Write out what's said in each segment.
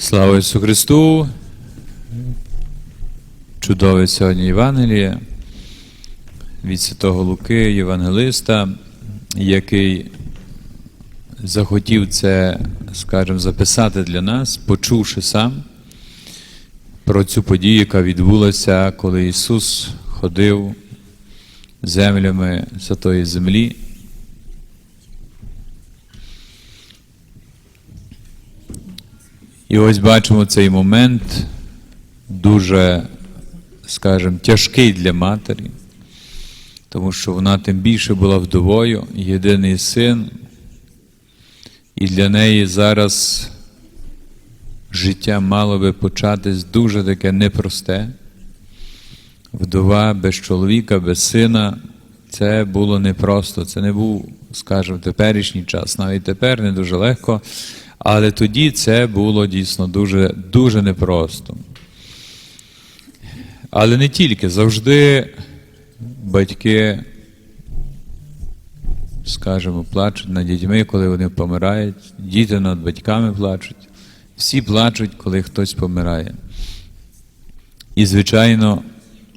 Слава Ісусу Христу! Чудове сьогодні Євангеліє від Святого Луки, Євангелиста, який захотів це, скажімо, записати для нас, почувши сам про цю подію, яка відбулася, коли Ісус ходив землями Святої Землі. І ось бачимо цей момент дуже, скажімо, тяжкий для матері, тому що вона тим більше була вдовою, єдиний син, і для неї зараз життя мало би початись дуже таке непросте. Вдова без чоловіка, без сина. Це було непросто. Це не був, скажімо, теперішній час. Навіть тепер не дуже легко. Але тоді це було дійсно дуже, дуже непросто. Але не тільки завжди батьки, скажімо, плачуть над дітьми, коли вони помирають, діти над батьками плачуть. Всі плачуть, коли хтось помирає. І, звичайно,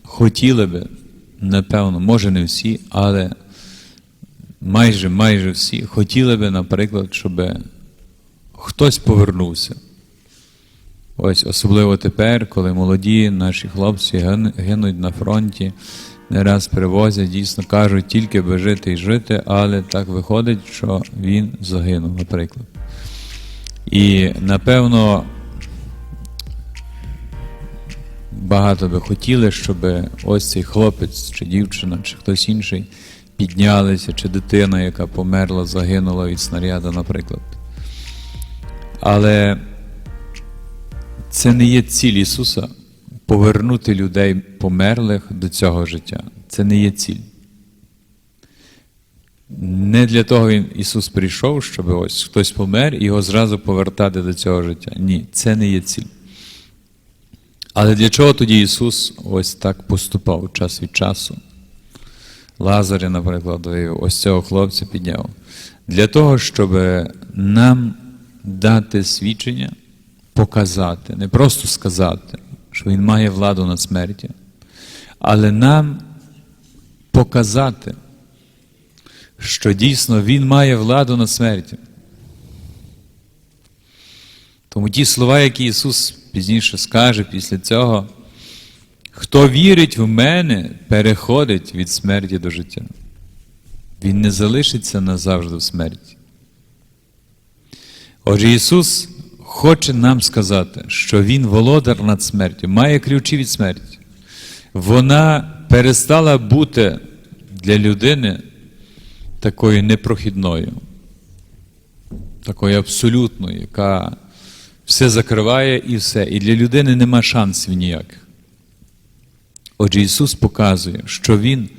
хотіли би, напевно, може не всі, але майже майже всі хотіли би, наприклад, щоб хтось повернувся. Ось особливо тепер, коли молоді наші хлопці гинуть на фронті, не раз привозять, дійсно кажуть, тільки би жити і жити, але так виходить, що він загинув, наприклад. І напевно багато би хотіли, щоб ось цей хлопець, чи дівчина, чи хтось інший піднялися, чи дитина, яка померла, загинула від снаряда, наприклад. Але це не є ціль Ісуса повернути людей померлих до цього життя. Це не є ціль. Не для того він Ісус прийшов, щоб ось хтось помер і його зразу повертати до цього життя. Ні, це не є ціль. Але для чого тоді Ісус ось так поступав час від часу? Лазаря, наприклад, ось цього хлопця підняв. Для того, щоб нам дати свідчення, показати, не просто сказати, що Він має владу над смерті, але нам показати, що дійсно Він має владу над смертю. Тому ті слова, які Ісус пізніше скаже після цього, хто вірить в мене, переходить від смерті до життя. Він не залишиться назавжди в смерті. Отже, Ісус хоче нам сказати, що Він володар над смертю, має ключі від смерті. Вона перестала бути для людини такою непрохідною, такою абсолютною, яка все закриває і все. І для людини нема шансів ніяких. Отже, Ісус показує, що Він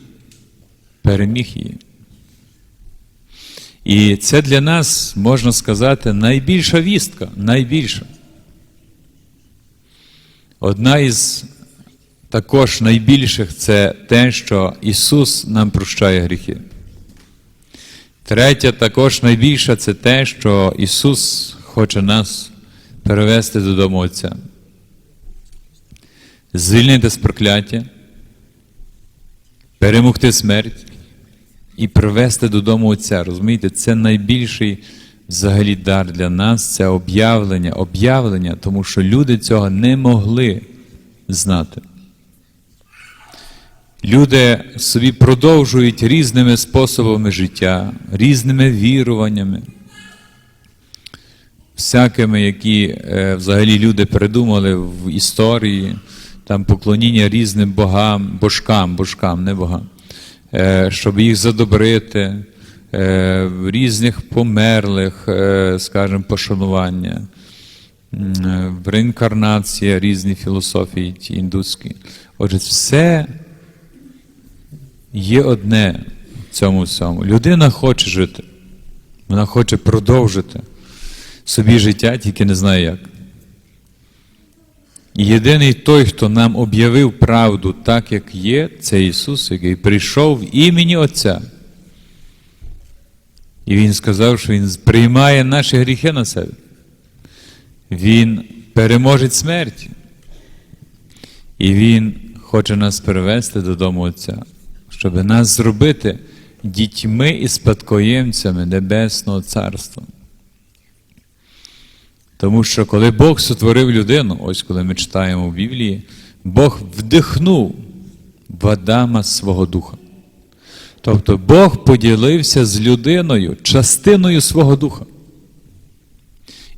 переміг її. І це для нас, можна сказати, найбільша вістка, найбільша. Одна із також найбільших це те, що Ісус нам прощає гріхи. Третя, також найбільша це те, що Ісус хоче нас перевести додому Отця. Звільнити з прокляття, перемогти смерть і привести додому Отця. Розумієте, це найбільший взагалі дар для нас це об'явлення, об'явлення, тому що люди цього не могли знати. Люди собі продовжують різними способами життя, різними віруваннями, всякими, які е, взагалі люди придумали в історії, там поклоніння різним богам, божкам, божкам, не богам, щоб їх задобрити, е, різних померлих, е, скажімо, пошанування, м, е, реінкарнація, різні філософії ті індуські. Отже, все є одне в цьому всьому. Людина хоче жити, вона хоче продовжити собі життя, тільки не знає як. Єдиний той, хто нам об'явив правду так, як є, це Ісус, який прийшов в імені Отця. І Він сказав, що Він приймає наші гріхи на себе. Він переможець смерті. І Він хоче нас привести додому Отця, щоб нас зробити дітьми і спадкоємцями Небесного Царства. Тому що коли Бог сотворив людину, ось коли ми читаємо в Біблії, Бог вдихнув в Адама свого духа. Тобто Бог поділився з людиною частиною свого духа.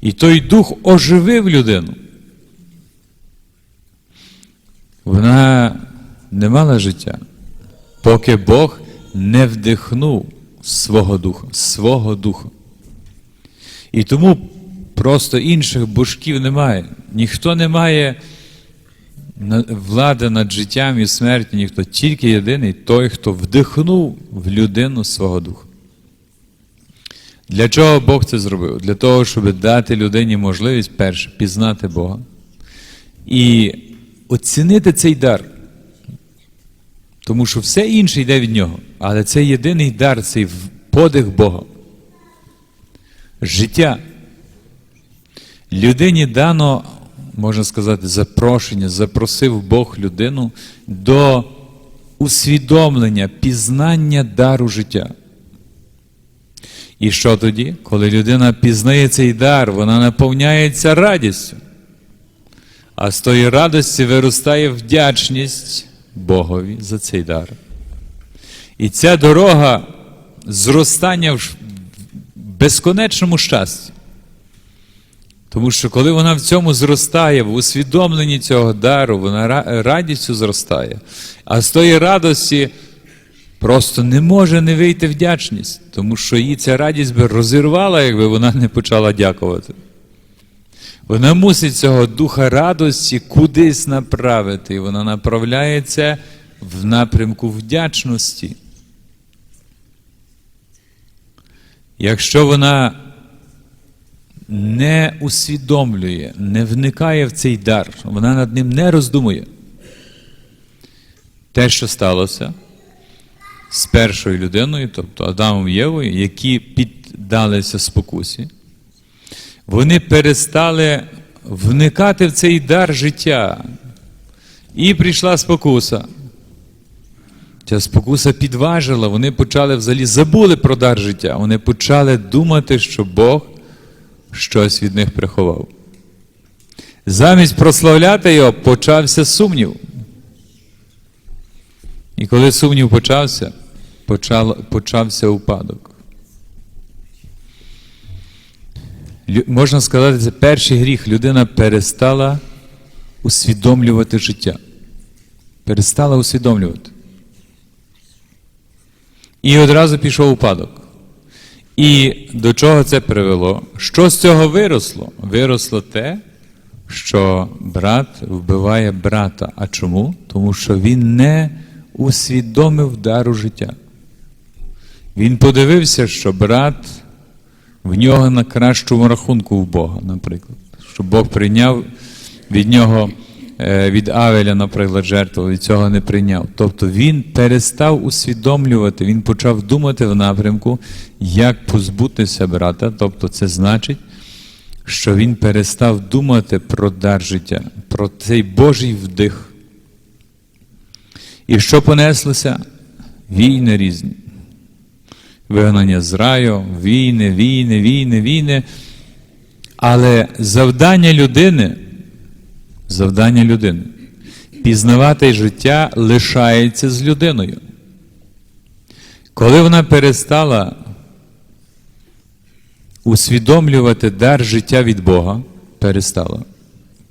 І той дух оживив людину. Вона не мала життя, поки Бог не вдихнув свого духа, свого духа. І тому просто інших божків немає. Ніхто не має влади над життям і смертю, ніхто тільки єдиний той, хто вдихнув в людину свого духа. Для чого Бог це зробив? Для того, щоб дати людині можливість перше пізнати Бога і оцінити цей дар. Тому що все інше йде від нього. Але це єдиний дар, цей подих Бога. Життя. Людині дано, можна сказати, запрошення, запросив Бог людину до усвідомлення, пізнання дару життя. І що тоді? Коли людина пізнає цей дар, вона наповняється радістю. А з тої радості виростає вдячність Богові за цей дар. І ця дорога зростання в безконечному щасті. Тому що коли вона в цьому зростає, в усвідомленні цього дару, вона радістю зростає. А з тої радості просто не може не вийти вдячність, тому що її ця радість би розірвала, якби вона не почала дякувати. Вона мусить цього духа радості кудись направити, і вона направляється в напрямку вдячності. Якщо вона не усвідомлює, не вникає в цей дар, вона над ним не роздумує. Те, що сталося з першою людиною, тобто Адамом Євою, які піддалися спокусі, вони перестали вникати в цей дар життя. І прийшла спокуса. Ця спокуса підважила, вони почали взагалі забули про дар життя. Вони почали думати, що Бог щось від них приховав. Замість прославляти його почався сумнів. І коли сумнів почався, почав, почався упадок. Лю- Можна сказати, це перший гріх. Людина перестала усвідомлювати життя. Перестала усвідомлювати. І одразу пішов упадок. І до чого це привело? Що з цього виросло? Виросло те, що брат вбиває брата. А чому? Тому що він не усвідомив дару життя. Він подивився, що брат в нього на кращому рахунку в Бога, наприклад. Що Бог прийняв від нього, від Авеля, наприклад, жертву, від цього не прийняв. Тобто він перестав усвідомлювати, він почав думати в напрямку, як позбутися брата. Тобто, це значить, що він перестав думати про дар життя, про цей Божий вдих. І що понеслося? Війни різні. Вигнання з раю, війни, війни, війни, війни. Але завдання людини, завдання людини, пізнавати життя лишається з людиною. Коли вона перестала усвідомлювати дар життя від Бога, перестала,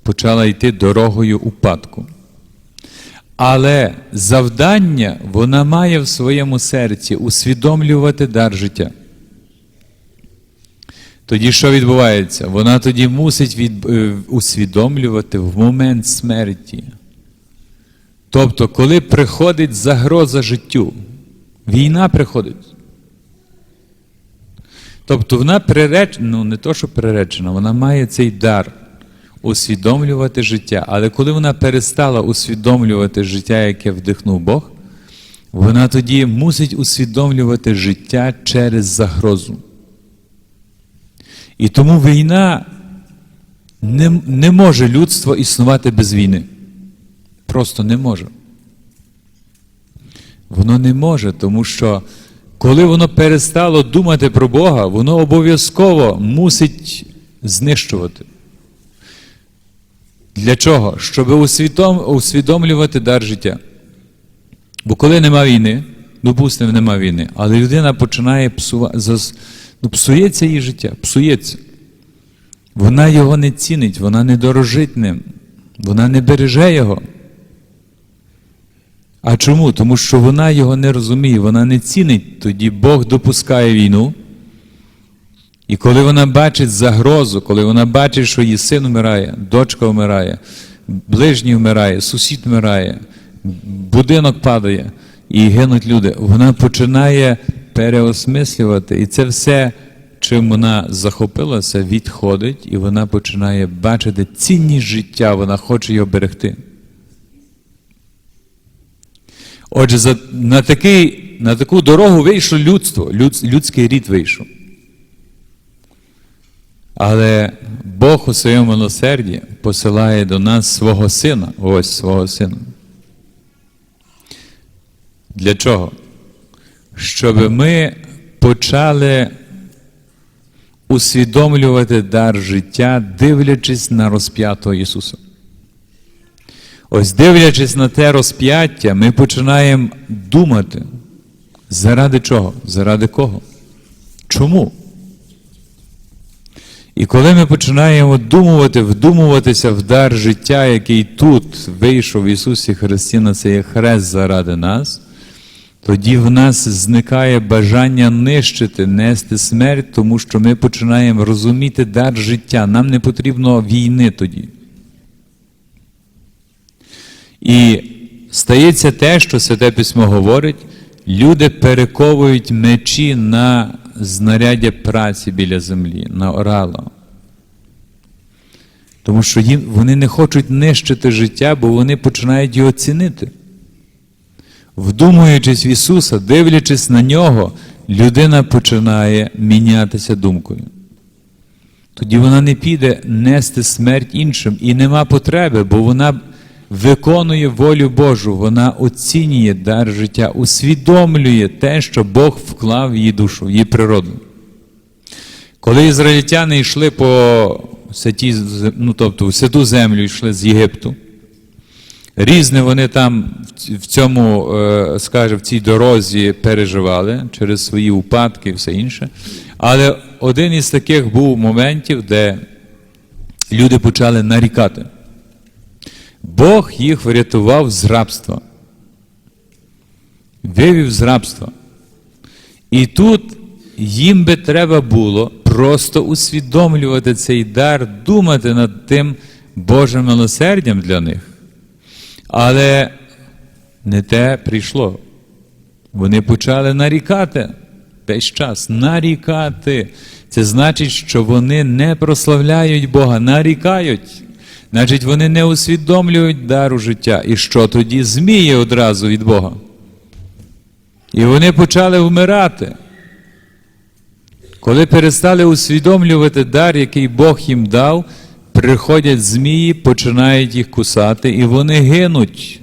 почала йти дорогою упадку. Але завдання вона має в своєму серці усвідомлювати дар життя. Тоді що відбувається? Вона тоді мусить від, е, усвідомлювати в момент смерті. Тобто, коли приходить загроза життю, війна приходить. Тобто вона приречена, ну не то, що приречена, вона має цей дар усвідомлювати життя. Але коли вона перестала усвідомлювати життя, яке вдихнув Бог, вона тоді мусить усвідомлювати життя через загрозу. І тому війна Не, не може людство існувати без війни. Просто не може. Воно не може, тому що коли воно перестало думати про Бога, воно обов'язково мусить знищувати. Для чого? Щоб усвідом, усвідомлювати дар життя. Бо коли нема війни, допустимо, нема війни, але людина починає псувати, ну, псується її життя, псується. Вона його не цінить, вона не дорожить ним, вона не береже його. А чому? Тому що вона його не розуміє, вона не цінить. Тоді Бог допускає війну. І коли вона бачить загрозу, коли вона бачить, що її син вмирає, дочка вмирає, ближній вмирає, сусід вмирає, будинок падає і гинуть люди, вона починає переосмислювати. І це все, чим вона захопилася, відходить, і вона починає бачити цінність життя, вона хоче його берегти. Отже, за, на, такий, на таку дорогу вийшло людство, люд, людський рід вийшов. Але Бог у своєму милосерді посилає до нас свого сина, ось свого сина. Для чого? Щоб ми почали усвідомлювати дар життя, дивлячись на розп'ятого Ісуса. Ось дивлячись на те розп'яття, ми починаємо думати, заради чого? Заради кого? Чому? І коли ми починаємо думувати, вдумуватися в дар життя, який тут вийшов в Ісусі Христі на цей хрест заради нас, тоді в нас зникає бажання нищити, нести смерть, тому що ми починаємо розуміти дар життя. Нам не потрібно війни тоді. І стається те, що Святе Письмо говорить, люди перековують мечі на знаряддя праці біля землі, на орало. Тому що їм, вони не хочуть нищити життя, бо вони починають його цінити. Вдумуючись в Ісуса, дивлячись на нього, людина починає мінятися думкою. Тоді вона не піде нести смерть іншим і нема потреби, бо вона виконує волю Божу, вона оцінює дар життя, усвідомлює те, що Бог вклав в її душу, в її природу. Коли ізраїльтяни йшли по святі, ну, тобто, в святу землю йшли з Єгипту, різне вони там в цьому, е, скажімо, в цій дорозі переживали через свої упадки і все інше. Але один із таких був моментів, де люди почали нарікати. Бог їх врятував з рабства. Вивів з рабства. І тут їм би треба було просто усвідомлювати цей дар, думати над тим Божим милосердям для них. Але не те прийшло. Вони почали нарікати весь час. Нарікати. Це значить, що вони не прославляють Бога, нарікають. Значить, вони не усвідомлюють дару життя. І що тоді зміє одразу від Бога? І вони почали вмирати. Коли перестали усвідомлювати дар, який Бог їм дав, приходять змії, починають їх кусати, і вони гинуть.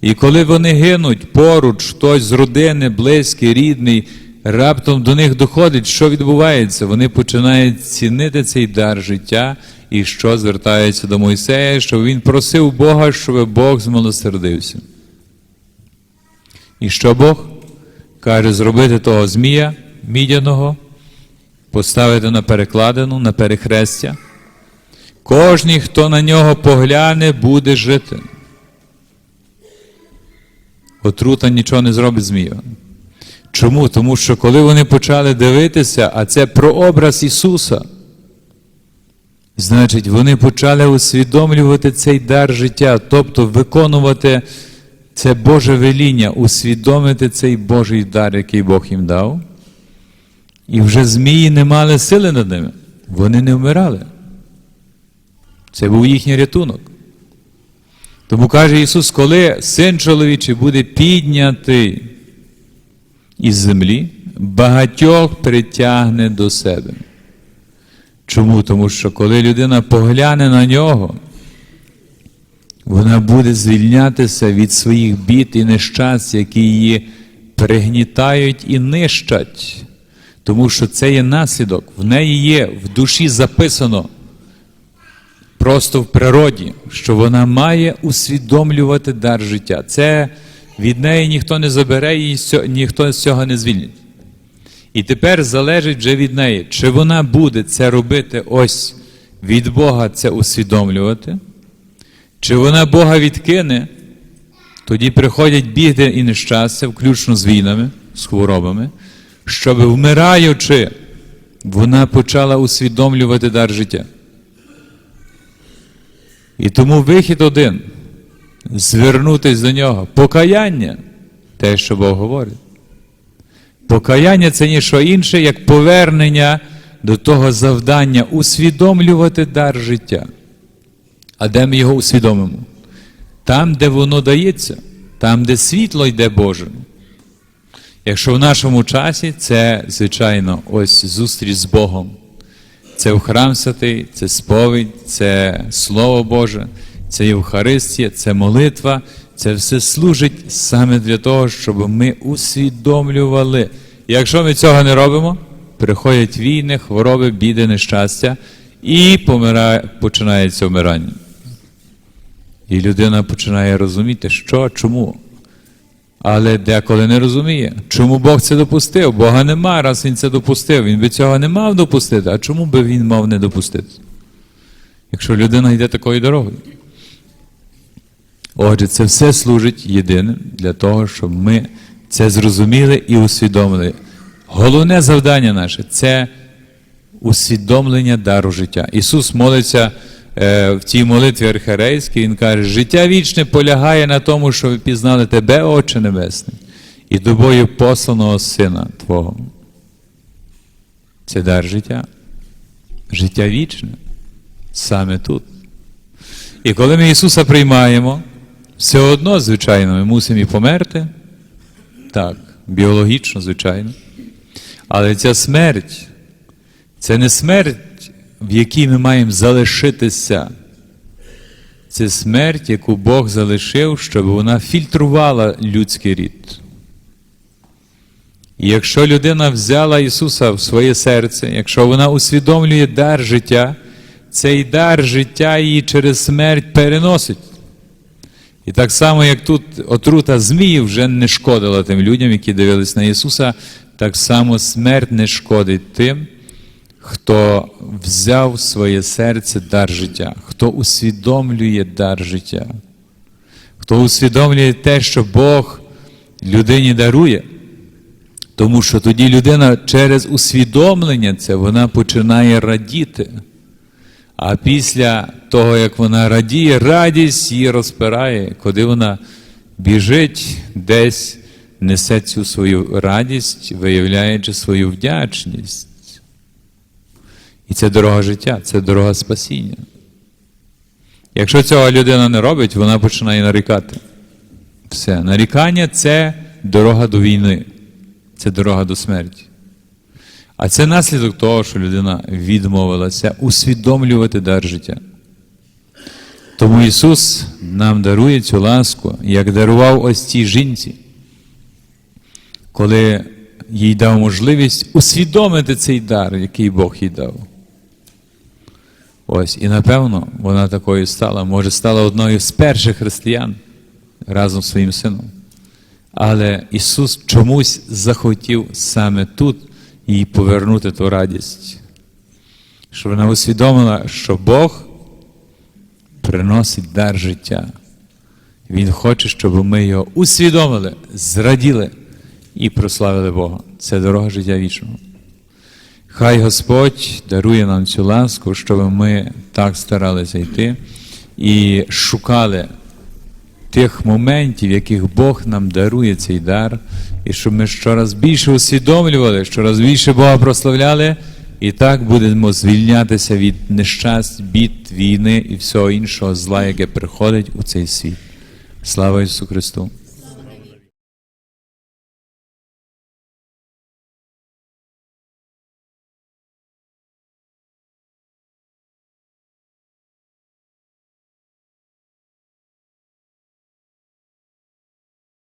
І коли вони гинуть, поруч хтось з родини, близький, рідний, раптом до них доходить, що відбувається. Вони починають цінити цей дар життя, і що звертаються до Мойсея, щоб він просив Бога, щоб Бог змилосердився. І що Бог каже, зробити того змія мідяного, поставити на перекладину, на перехрестя. Кожний, хто на нього погляне, буде жити. Отрута нічого не зробить змія. Чому? Тому що коли вони почали дивитися, а це прообраз Ісуса, значить, вони почали усвідомлювати цей дар життя, тобто виконувати це Боже веління, усвідомити цей Божий дар, який Бог їм дав. І вже змії не мали сили над ними. Вони не вмирали. Це був їхній рятунок. Тому каже Ісус, коли син чоловічий буде піднятий із землі, багатьох притягне до себе. Чому? Тому що коли людина погляне на нього, вона буде звільнятися від своїх бід і нещасть, які її пригнітають і нищать. Тому що це є наслідок. В неї є в душі записано просто в природі, що вона має усвідомлювати дар життя. Це від неї ніхто не забере, і ніхто з цього не звільнить. І тепер залежить вже від неї, чи вона буде це робити ось від Бога це усвідомлювати, чи вона Бога відкине, тоді приходять біди і нещастя, включно з війнами, з хворобами, щоб вмираючи, вона почала усвідомлювати дар життя. І тому вихід один звернутися до нього. Покаяння те, що Бог говорить. Покаяння це ніщо інше, як повернення до того завдання усвідомлювати дар життя. А де ми його усвідомимо? Там, де воно дається, там, де світло йде Боже. Якщо в нашому часі це, звичайно, ось зустріч з Богом. Це в храм святий, це сповідь, це Слово Боже, це Євхаристія, це молитва. Це все служить саме для того, щоб ми усвідомлювали. Якщо ми цього не робимо, приходять війни, хвороби, біди, нещастя, і помирає, починається вмирання. І людина починає розуміти, що, чому. Але деколи не розуміє, чому Бог це допустив. Бога нема, раз Він це допустив. Він би цього не мав допустити. А чому би він мав не допустити? Якщо людина йде такою дорогою. Отже, це все служить єдиним для того, щоб ми це зрозуміли і усвідомили. Головне завдання наше це усвідомлення дару життя. Ісус молиться в цій молитві архерейській, Він каже, життя вічне полягає на тому, що ви пізнали Тебе, Отче Небесний, і тобою посланого Сина Твого. Це дар життя. Життя вічне. Саме тут. І коли ми Ісуса приймаємо, все одно, звичайно, ми мусимо і померти. Так, біологічно, звичайно. Але ця смерть це не смерть, в якій ми маємо залишитися. Це смерть, яку Бог залишив, щоб вона фільтрувала людський рід. І якщо людина взяла Ісуса в своє серце, якщо вона усвідомлює дар життя, цей дар життя її через смерть переносить. І так само, як тут отрута змії вже не шкодила тим людям, які дивились на Ісуса, так само смерть не шкодить тим, хто взяв в своє серце дар життя, хто усвідомлює дар життя, хто усвідомлює те, що Бог людині дарує. Тому що тоді людина через усвідомлення це вона починає радіти. А після того, як вона радіє, радість її розпирає, коли вона біжить десь, несе цю свою радість, виявляючи свою вдячність. І це дорога життя, це дорога спасіння. Якщо цього людина не робить, вона починає нарікати. Все. Нарікання це дорога до війни, це дорога до смерті. А це наслідок того, що людина відмовилася усвідомлювати дар життя. Тому Ісус нам дарує цю ласку, як дарував ось цій жінці, коли їй дав можливість усвідомити цей дар, який Бог їй дав. Ось, і напевно, вона такою стала, може, стала одною з перших християн разом з своїм сином. Але Ісус чомусь захотів саме тут їй повернути ту радість, щоб вона усвідомила, що Бог приносить дар життя. Він хоче, щоб ми його усвідомили, зраділи і прославили Бога. Це дорога життя вічного. Хай Господь дарує нам цю ласку, щоб ми так старалися йти і шукали тих моментів, яких Бог нам дарує цей дар, і щоб ми щораз більше усвідомлювали, щораз більше Бога прославляли, і так будемо звільнятися від нещасть, бід, війни і всього іншого зла, яке приходить у цей світ. Слава Ісусу Христу!